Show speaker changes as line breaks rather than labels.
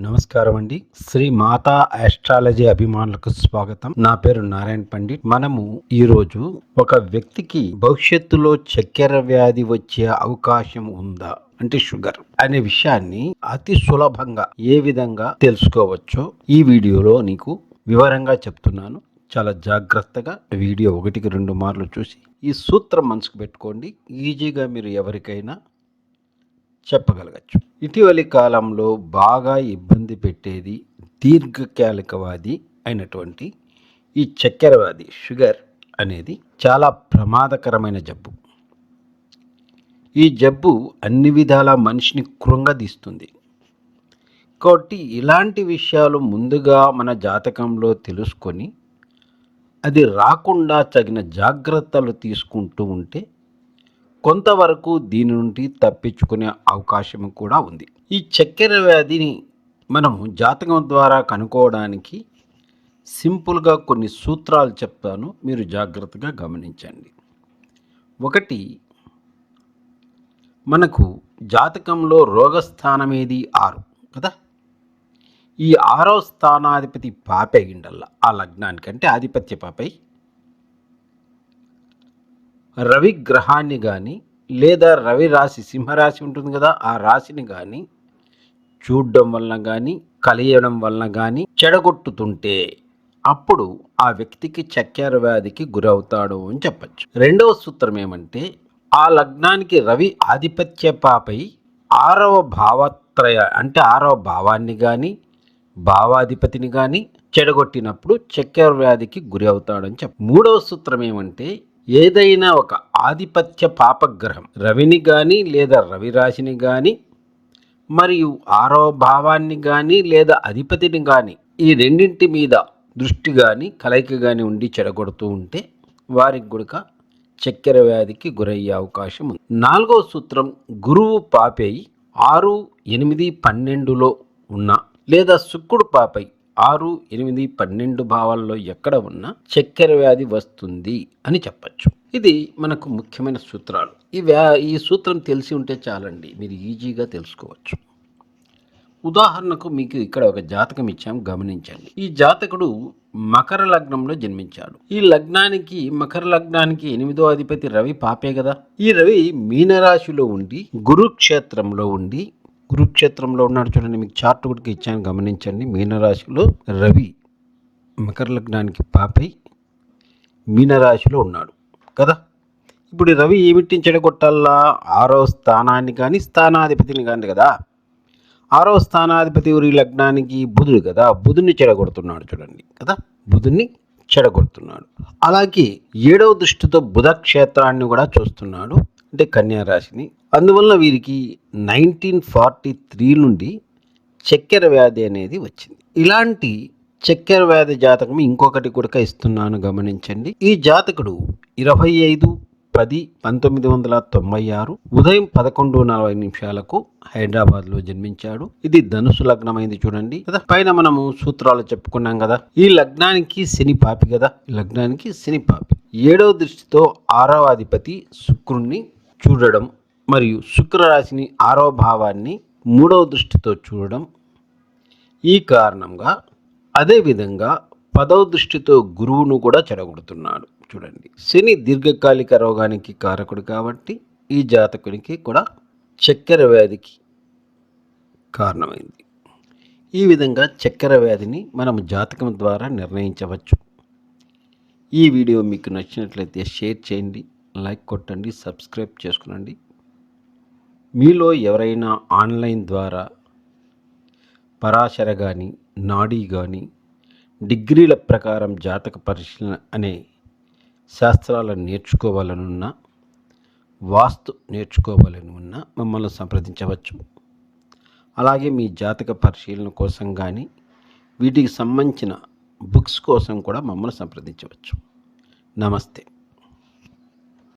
నమస్కారం అండి శ్రీ మాతా ఆస్ట్రాలజీ అభిమానులకు స్వాగతం. నా పేరు నారాయణ పండిట్. మనము ఈరోజు ఒక వ్యక్తికి భవిష్యత్తులో చక్కెర వ్యాధి వచ్చే అవకాశం ఉందా? అంటే షుగర్ అనే విషయాన్ని అతి సులభంగా ఏ విధంగా తెలుసుకోవచ్చో ఈ వీడియోలో నీకు వివరంగా చెప్తున్నాను. చాలా జాగ్రత్తగా వీడియో ఒకటికి రెండు మార్లు చూసి ఈ సూత్రం మనసుకు పెట్టుకోండి. ఈజీగా మీరు ఎవరికైనా చెప్పగలగచ్చు. ఇటీవలి కాలంలో బాగా ఇబ్బంది పెట్టేది దీర్ఘకాలికవాది అయినటువంటి ఈ చక్కెర వ్యాధి షుగర్ అనేది చాలా ప్రమాదకరమైన జబ్బు. ఈ జబ్బు అన్ని విధాల మనిషిని కృంగదీస్తుంది. కాబట్టి ఇలాంటి విషయాలు ముందుగా మన జాతకంలో తెలుసుకొని అది రాకుండా తగిన జాగ్రత్తలు తీసుకుంటూ ఉంటే కొంతవరకు దీని నుండి తప్పించుకునే అవకాశం కూడా ఉంది. ఈ చక్కెర వ్యాధిని మనం జాతకం ద్వారా కనుక్కోవడానికి సింపుల్గా కొన్ని సూత్రాలు చెప్తాను మీరు జాగ్రత్తగా గమనించండి. ఒకటి మనకు జాతకంలో రోగస్థానం ఏది? ఆరు కదా? ఈ ఆరో స్థానాధిపతి పాపే గిండల్లా ఆ లగ్నానికంటే ఆధిపత్య పాపై. రవి గ్రహాన్ని కానీ లేదా రవి రాశి సింహరాశి ఉంటుంది కదా ఆ రాశిని కానీ చూడడం వలన కానీ కలియడం వలన కానీ చెడగొట్టుతుంటే అప్పుడు ఆ వ్యక్తికి చక్కెర వ్యాధికి గురవుతాడు అని చెప్పచ్చు. రెండవ సూత్రం ఏమంటే ఆ లగ్నానికి రవి ఆధిపత్య పాపై ఆరవ భావత్రయ అంటే ఆరవ భావాన్ని కానీ భావాధిపతిని కానీ చెడగొట్టినప్పుడు చక్కెర వ్యాధికి గురి అవుతాడని చెప్ప మూడవ సూత్రం ఏమంటే ఏదైనా ఒక ఆధిపత్య పాపగ్రహం రవిని కానీ లేదా రవిరాశిని కానీ మరియు ఆరో భావాన్ని కానీ లేదా అధిపతిని కానీ ఈ రెండింటి మీద దృష్టి కానీ కలయిక కానీ ఉండి చెడగొడుతూ ఉంటే వారికి గుడక చక్కెర వ్యాధికి గురయ్యే అవకాశం ఉంది. నాలుగవ సూత్రం గురువు పాపై ఆరు ఎనిమిది పన్నెండులో ఉన్న లేదా శుక్రుడు పాపై ఆరు ఎనిమిది పన్నెండు భావాల్లో ఎక్కడ ఉన్నా చక్కెర వ్యాధి వస్తుంది అని చెప్పచ్చు. ఇది మనకు ముఖ్యమైన సూత్రాలు. ఈ వ్యా ఈ సూత్రం తెలిసి ఉంటే చాలండి మీరు ఈజీగా తెలుసుకోవచ్చు. ఉదాహరణకు మీకు ఇక్కడ ఒక జాతకం ఇచ్చాం గమనించండి. ఈ జాతకుడు మకర లగ్నంలో జన్మించాడు. ఈ లగ్నానికి మకర లగ్నానికి ఎనిమిదో అధిపతి రవి పాపే కదా? ఈ రవి మీనరాశిలో ఉండి గురుక్షేత్రంలో ఉండి కురుక్షేత్రంలో ఉన్నాడు చూడండి మీకు చార్ట్ కూడా ఇచ్చాను గమనించండి. మీనరాశిలో రవి మకర లగ్నానికి పాపై మీనరాశిలో ఉన్నాడు కదా? ఇప్పుడు రవి ఏమిటి చెడగొట్టాలా? ఆరో స్థానాన్ని కానీ స్థానాధిపతిని కానీ కదా? ఆరో స్థానాధిపతి ఊరి లగ్నానికి బుధుడు కదా బుధుని చెడగొడుతున్నాడు చూడండి కదా? బుధుని చెడగొడుతున్నాడు. అలాగే ఏడవ దృష్టితో బుధ క్షేత్రాన్ని కూడా చూస్తున్నాడు అంటే కన్యారాశిని అందువలన అందువల్ల వీరికి నైన్టీన్ ఫార్టీ త్రీ నుండి చక్కెర వ్యాధి అనేది వచ్చింది. ఇలాంటి చక్కెర వ్యాధి జాతకం ఇంకొకటి కూడా ఇస్తున్నాను గమనించండి. ఈ జాతకుడు ఇరవై ఐదు పది పంతొమ్మిది వందల తొంభై ఆరు ఉదయం పదకొండు నలభై నిమిషాలకు హైదరాబాద్లో జన్మించాడు. ఇది ధనుసు లగ్నమైంది చూడండి కదా. పైన మనము సూత్రాలు చెప్పుకున్నాం కదా. ఈ లగ్నానికి శని పాపి కదా. ఈ లగ్నానికి శని పాపి. ఏడవ దృష్టితో ఆరవ అధిపతి శుక్రుణ్ణి చూడడం మరియు శుక్రరాశిని ఆరో భావాన్ని మూడవ దృష్టితో చూడడం ఈ కారణంగా అదేవిధంగా పదవ దృష్టితో గురువును కూడా చెడగొడుతున్నాడు చూడండి. శని దీర్ఘకాలిక రోగానికి కారకుడు కాబట్టి ఈ జాతకునికి కూడా చక్కెర వ్యాధికి కారణమైంది. ఈ విధంగా చక్కెర వ్యాధిని మనం జాతకం ద్వారా నిర్ణయించవచ్చు. ఈ వీడియో మీకు నచ్చినట్లయితే షేర్ చేయండి లైక్ కొట్టండి సబ్స్క్రైబ్ చేసుకునండి. మీలో ఎవరైనా ఆన్లైన్ ద్వారా పరాశర కానీ నాడీ కానీ డిగ్రీల ప్రకారం జాతక పరిశీలన అనే శాస్త్రాలను నేర్చుకోవాలనున్నా వాస్తు నేర్చుకోవాలని ఉన్నా మమ్మల్ని సంప్రదించవచ్చు. అలాగే మీ జాతక పరిశీలన కోసం కానీ వీటికి సంబంధించిన బుక్స్ కోసం కూడా మమ్మల్ని సంప్రదించవచ్చు. నమస్తే.